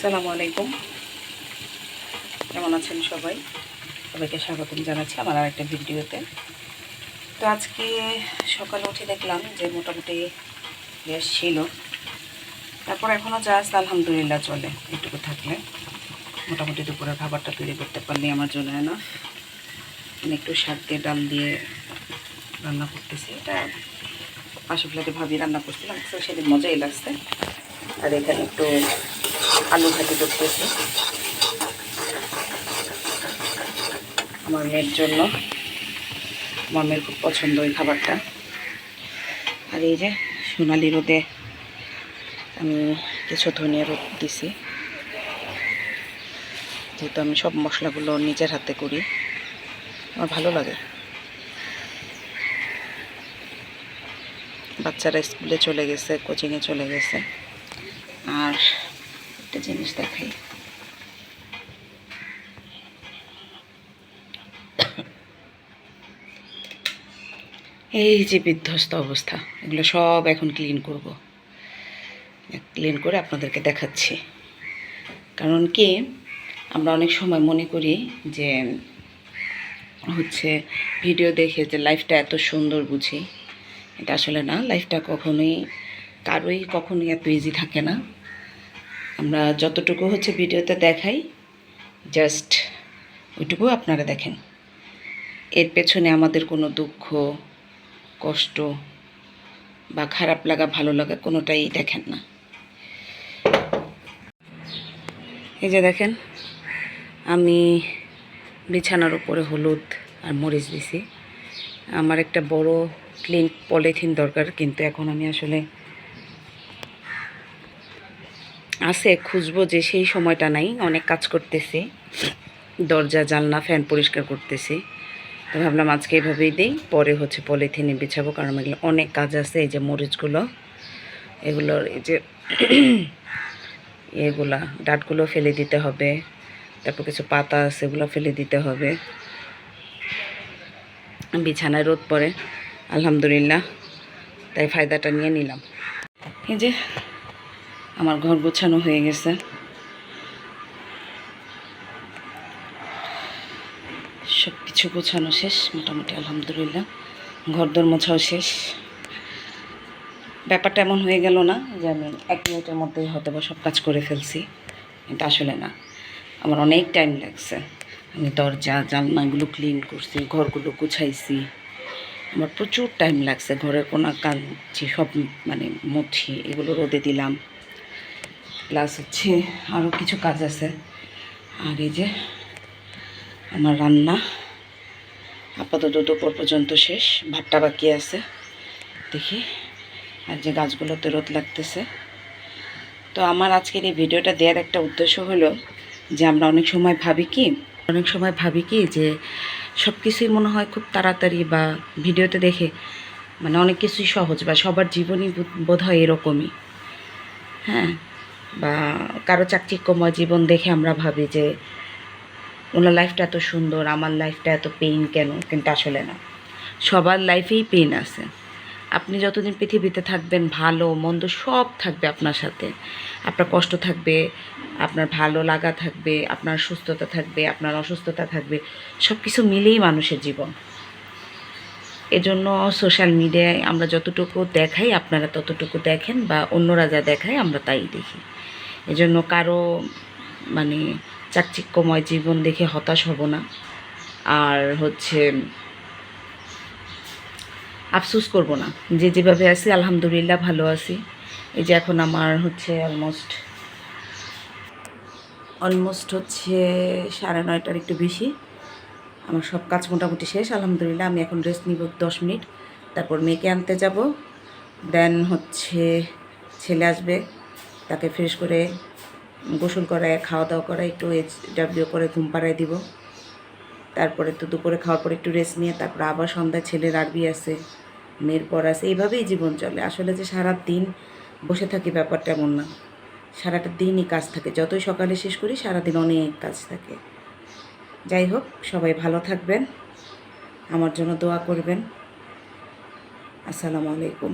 আসসালামু আলাইকুম। কেমন আছেন সবাই? সবাইকে স্বাগতম জানাচ্ছি আমার আর একটা ভিডিওতে। তো আজকে সকালে উঠে দেখলাম যে মোটামুটি গ্যাস ছিল। তারপর এখনও জাস্ট আলহামদুলিল্লাহ চলে একটুকু থাকলে। মোটামুটি দুপুরের খাবারটা তৈরি করতে পারলে, আমার জন্য না একটু শাক দিয়ে, ডাল দিয়ে রান্না করতেছি। এটা পাশে ফ্ল্যাটে ভাবি রান্না করছিলাম, তো সেদিন মজাই লাগছে। আর এখানে একটু আলু ভাজি করতেছি। আমার মেয়ের জন্য। আমার মেয়ের খুব পছন্দ ওই খাবারটা। আর এই যে সোনালি রোদে আমি কিছু ধনিয়া রোদ দিছি। যেহেতু আমি সব মশলাগুলো নিজের হাতে করি, আমার ভালো লাগে। বাচ্চারা স্কুলে চলে গেছে, কোচিংয়ে চলে গেছে। আর একটা জিনিস দেখাই। এই যে বিধ্বস্ত অবস্থা, এগুলো সব এখন ক্লিন করব। ক্লিন করে আপনাদেরকে দেখাচ্ছি। কারণ কি, আমরা অনেক সময় মনে করি যে, হচ্ছে ভিডিও দেখে যে লাইফটা এত সুন্দর বুঝি। এটা আসলে না লাইফটা কখনোই, কারোই কখনোই এত ইজি থাকে না। আমরা যতটুকু হচ্ছে ভিডিওতে দেখাই জাস্ট ওইটুকু আপনারা দেখেন। এর পেছনে আমাদের কোনো দুঃখ, কষ্ট বা খারাপ লাগা, ভালো লাগা কোনোটাই দেখেন না। এই যে দেখেন, আমি বিছানার উপরে হলুদ আর মরিচ দিছি। আমার একটা বড় ক্লিন পলিথিন দরকার, কিন্তু এখন আমি আসলে আছে, খুঁজবো যে সেই সময়টা নাই, অনেক কাজ করতেছি। দরজা, জানলা, ফ্যান পরিষ্কার করতেছি। তো ভাবলাম আজকে এইভাবেই দিই, পরে হচ্ছে পলিথিনে বিছাবো, কারণ এগুলো অনেক কাজ আছে, এই যে মরিচগুলো। এগুলোর এই যে এগুলা, ডাটগুলো ফেলে দিতে হবে। তারপর কিছু পাতা আছে, এগুলো ফেলে দিতে হবে। বিছানায় রোদ পড়ে, আলহামদুলিল্লাহ। তাই ফায়দাটা নিয়ে নিলাম। এই যে আমার ঘর গোছানো হয়ে গেছে। সব কিছু গোছানো শেষ, মোটামুটি আলহামদুলিল্লাহ। ঘরদোর মোছাও শেষ। ব্যাপারটা এমন হয়ে গেল না যে আমি এক মিনিটের মধ্যেই হয়তো সব কাজ করে ফেলছি। কিন্তু আসলে না। আমার অনেক টাইম লাগছে। আমি দরজা, জানলাগুলো ক্লিন করছি, ঘরগুলো গুছাইছি। আমার প্রচুর টাইম লাগছে। ঘরের কোনো কাজ সব মানে মুছি, এগুলো রোদে দিলাম। প্লাস হচ্ছে আরও কিছু কাজ আছে। আর এই যে আমার রান্না, আপাতত দুপুর পর্যন্ত শেষ, ভাতটা বাকি আছে। দেখি আর যে গাছগুলোতে রোদ লাগতেছে। তো আমার আজকের এই ভিডিওটা দেওয়ার একটা উদ্দেশ্য হলো যে আমরা অনেক সময় ভাবি কি, অনেক সময় ভাবি কি যে সব কিছুই মনে হয় খুব তাড়াতাড়ি বা ভিডিওতে দেখে মানে অনেক কিছুই সহজ বা সবার জীবনই বোধ হয় এরকমই। হ্যাঁ বা কারও চাকচিক্যময় জীবন দেখে আমরা ভাবি যে ওনার লাইফটা এত সুন্দর, আমার লাইফটা এত পেইন কেন? কিন্তু আসলে না। সবার লাইফেই পেইন আছে। আপনি যতদিন পৃথিবীতে থাকবেন, ভালো, মন্দ সব থাকবে আপনার সাথে। আপনার কষ্ট থাকবে, আপনার ভালো লাগা থাকবে, আপনার সুস্থতা থাকবে, আপনার অসুস্থতা থাকবে সব কিছু মিলেই মানুষের জীবন। এজন্য সোশ্যাল মিডিয়ায় আমরা যতটুকু দেখাই, আপনারা ততটুকু দেখেন বা অন্যরা যা দেখায়, আমরা তাই দেখি। এজন্য কারও মানে চাকচিক্যময় জীবন দেখে হতাশ হব না। আর হচ্ছে, আফসুস করব না। যে যেভাবে আছি, আলহামদুলিল্লাহ ভালো আছি। এই যে এখন আমার হচ্ছে অলমোস্ট অলমোস্ট হচ্ছে সাড়ে নয়টার একটু বেশি। আমার সব কাজ মোটামুটি শেষ, আলহামদুলিল্লাহ। আমি এখন রেস্ট নিব দশ মিনিট। তারপর মেয়েকে আনতে যাব। দেন হচ্ছে ছেলে আসবে। তাকে ফ্রেশ করে গোসল করায় খাওয়া দাওয়া করায়, একটু এইচ ডাব্লিউ করে ঘুম পাড়ায় দিব। তারপরে তো দুপুরে খাওয়ার পরে একটু রেস্ট নিয়ে, তারপর আবার সন্ধ্যায় ছেলের আরবি আছে, মেয়ের পর আছে, এইভাবেই জীবন চলে। আসলে যে সারা দিন বসে থাকি ব্যাপারটা এমন না। সারাটা দিনই কাজ থাকে। যতই সকালে শেষ করি, সারাদিন অনেক কাজ থাকে। যাই হোক, সবাই ভালো থাকবেন। আমার জন্য দোয়া করবেন। আসসালামু আলাইকুম।